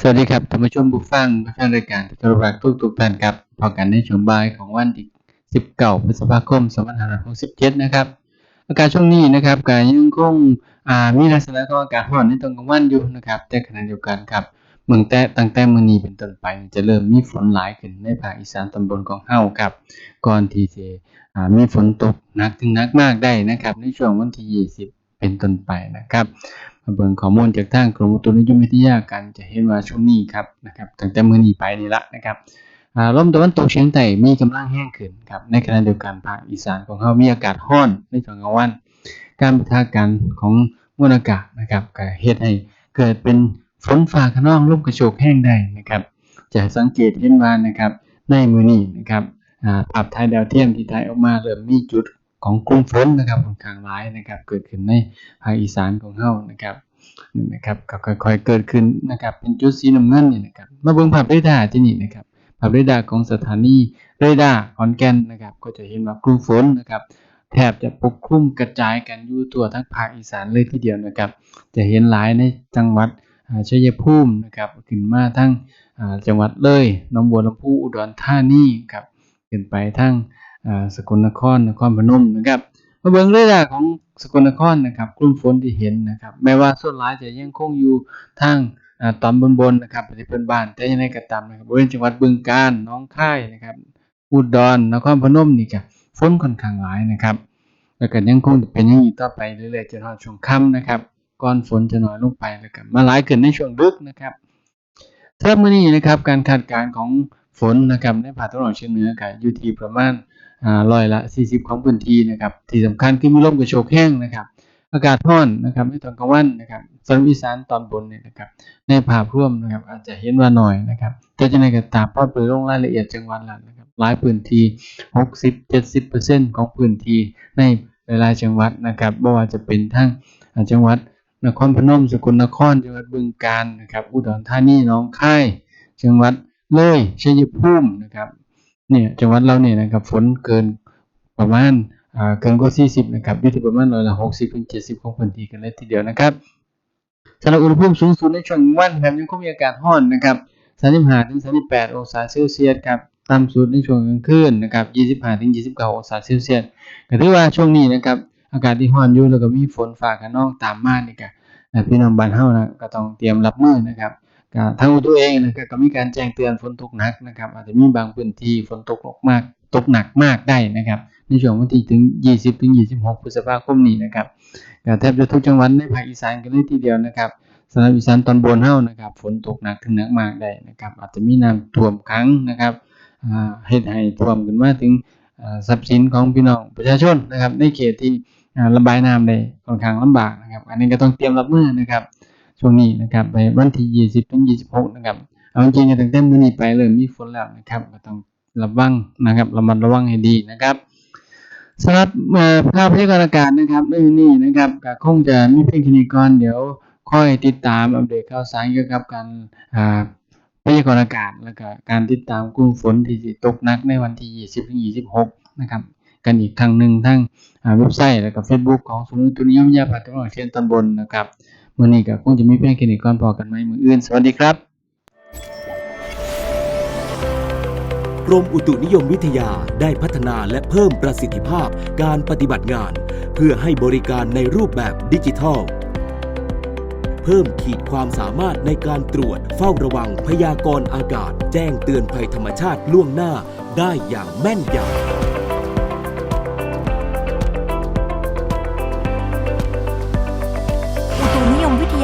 สวัสดีครับท่านผู้ชมผู้ฟังทางรายการที่เคารพรักทุกทุกท่านครับพอกันในช่วงบ่ายของวันที่19พฤษภาคม2567นะครับอากาศช่วงนี้นะครับก็ยังคงมีลักษณะของอากาศร้อนในตอนกลางวันอยู่นะครับ แต่ขณะเดียวกันครับเมืองแต่ตั้งแต่มื้อนี้เป็นต้นไปจะเริ่มมีฝนหลายขึ้นในภาคอีสานตอนบนของเฮาครับ ก่อนที่จะมีฝนตกหนักถึงหนักมากได้นะครับ ในช่วงวันที่20 เป็นต้นไปนะครับมาเบิ่งข้อมูลจากทางกรมอุตุนิยมวิทยากันจะเห็นว่าช่วงนี้ครับนะครับตั้งแต่มื้อนี้ไปนี่ละนะครับอ่าลมตะวันตกเฉียงใต้มีกำลังแห้งขึ้นครับในขณะเดียวกันภาคอีสานของเรามีอากาศร้อนในช่วงกลางวัน การปะทะกันของมวลอากาศนะครับก็เฮ็ดให้เกิดเป็นฝนฟ้าคะนองลมกระโชกแห้งได้นะครับ จะสังเกตเห็นว่านะครับในมื้อนี้นะครับอ่าภาพถ่ายดาวเทียมที่ถ่ายออกมาเริ่มมีจุด ของกลุ่มฝนนะครับค่อนข้างหลายนะครับ เกิดขึ้นในภาคอีสานของเฮานะครับนี่นะครับก็ค่อยๆเกิดขึ้นนะครับเป็นจุดสีน้ำเงินนี่นะครับมาเบิ่งภาพเรดาร์ที่นี่นะครับภาพเรดาร์ของสถานีเรดาร์ขอนแก่นนะครับ ก็จะเห็นว่ากลุ่มฝนนะครับแทบจะปกคลุมกระจายกันอยู่ทั่วทั้งภาคอีสานเลยทีเดียวนะครับ จะเห็นหลายในจังหวัดชัยภูมินะครับขึ้นมาทั้งจังหวัดเลยหนองบัวลำพูอุดรธานีครับขึ้นไปทั้ง สกลนครนครพนมนะครับมาเบิ่งเรดาร์ของสกลนครนะครับกลุ่มฝนที่เห็นนะครับ แม้ว่าส่วนหลายจะยังคงอยู่ทางตอนบนๆนะครับประเทศเพื่อนบ้าน แต่ยังไงก็ตามนะครับบริเวณจังหวัดบึงกาฬหนองค่ายนะครับอุดรนครพนมนี่ก็ฝนค่อนข้างหลายนะครับแล้วก็ยังคงจะเป็นอย่างนี้ต่อไปเรื่อยๆจนถึงช่วงค่ำนะครับก่อนฝนจะน้อยลงไปแล้วก็มาหลายขึ้นในช่วงดึกนะครับสำหรับมื้อนี้นะครับการคาดการณ์ของ ฝนนะครับในภาคตะวันออกเฉียงเหนือก็อยู่ที่ประมาณอ่าร้อยละ 40 ของพื้นที่นะครับ ที่สำคัญคือมีลมกระโชกแห้งนะครับ อากาศร้อนนะครับในตอนกลางวันนะครับสำหรับอีสานตอนบนเนี่ยนะครับ ในภาพรวมนะครับ อาจจะเห็นว่าหน้อยนะครับ แต่จะในกระตามพอไปลงรายละเอียดจังหวัดละนะครับ หลายพื้นที่ 60-70%ของพื้นที่ในหลายๆจังหวัดนะครับบ่ว่าจะเป็นทั้งจังหวัดนครพนมสกลนคร จังหวัดบึงกาฬนะครับ อุดรธานีหนองคายจังหวัด เลยชัยภูมินะครับเนี่ยจังหวัดเราเนี่ยนะครับฝนเกินประมาณอ่าเกินกว่า 40 นะครับอยู่ที่ประมาณร้อยละ60ถึง70 ของพื้นที่กันเลยทีเดียวนะครับสำหรับอุณหภูมิสูงสุดในช่วงวันครับยังคงมีอากาศร้อนนะครับ35ถึง38 องศาเซลเซียสครับต่ำสุดในช่วงกลางคืนนะครับ25ถึง29 องศาเซลเซียสก็ถือว่าช่วงนี้นะครับอากาศที่ร้อนอยู่แล้วก็มีฝนฟ้าคะนองตามมานี่ก็อ่พี่น้องบ้านเฮานะก็ต้องเตรียมรับมือนะครับ ทางอุตุเองนะครับก็มีการแจ้งเตือนฝนตกหนักนะครับ อาจจะมีบางพื้นที่ฝนตกหนักมากตกหนักมากได้นะครับ ในช่วงวันที่ถึง 20ถึง26พฤษภาคมนี้นะครับแทบจะทุกจังหวัดในภาคอีสานกันเลยทีเดียวนะครับสำหรับอีสานตอนบนเฮ้านะครับ ฝนตกหนักถึงหนักมากได้นะครับ อาจจะมีน้ำท่วมขังนะครับเฮ็ดให้ท่วมขึ้นมาถึงทรัพย์สินของพี่น้องประชาชนนะครับ ในเขตที่ระบายน้ำได้ค่อนข้างลำบากนะครับ อันนี้ก็ต้องเตรียมรับมือนะครับ ช่วงนี้นะครับไปวันที่ 20 ถึง 26 นะครับ เอาจริงๆตั้งแต่มื้อนี้ไปเริ่มมีฝนแล้วนะครับก็ต้องระวังนะครับระมัดระวังให้ดีนะครับสำหรับภาพพยากรณ์อากาศนะครับเรื่องนี้นะครับก็คงจะมีเพียงแค่นี้ก่อนเดี๋ยวค่อยติดตามอัปเดตข่าวสารเกี่ยวกับการอ่าพยากรณ์อากาศแล้วก็การติดตามกลุ่มฝนที่สิตกหนักในวันที่ 20 ถึง 26 นะครับ กันอีกครั้งหนึ่งทั้งอ่าเว็บไซต์แล้วก็ Facebook ของศูนย์อุตุนิยมยาภาคตะวันออกเฉียงตอนบนนะครับ มื้อนี้ก็คงจะมีเพียงแค่นี้ก่อนพอกันไหมมืออื่น สวัสดีครับกรมอุตุนิยมวิทยาได้พัฒนาและเพิ่มประสิทธิภาพการปฏิบัติงาน เพื่อให้บริการในรูปแบบดิจิทัล เพิ่มขีดความสามารถในการตรวจเฝ้าระวังพยากรณ์อากาศ แจ้งเตือนภัยธรรมชาติล่วงหน้าได้อย่างแม่นยำ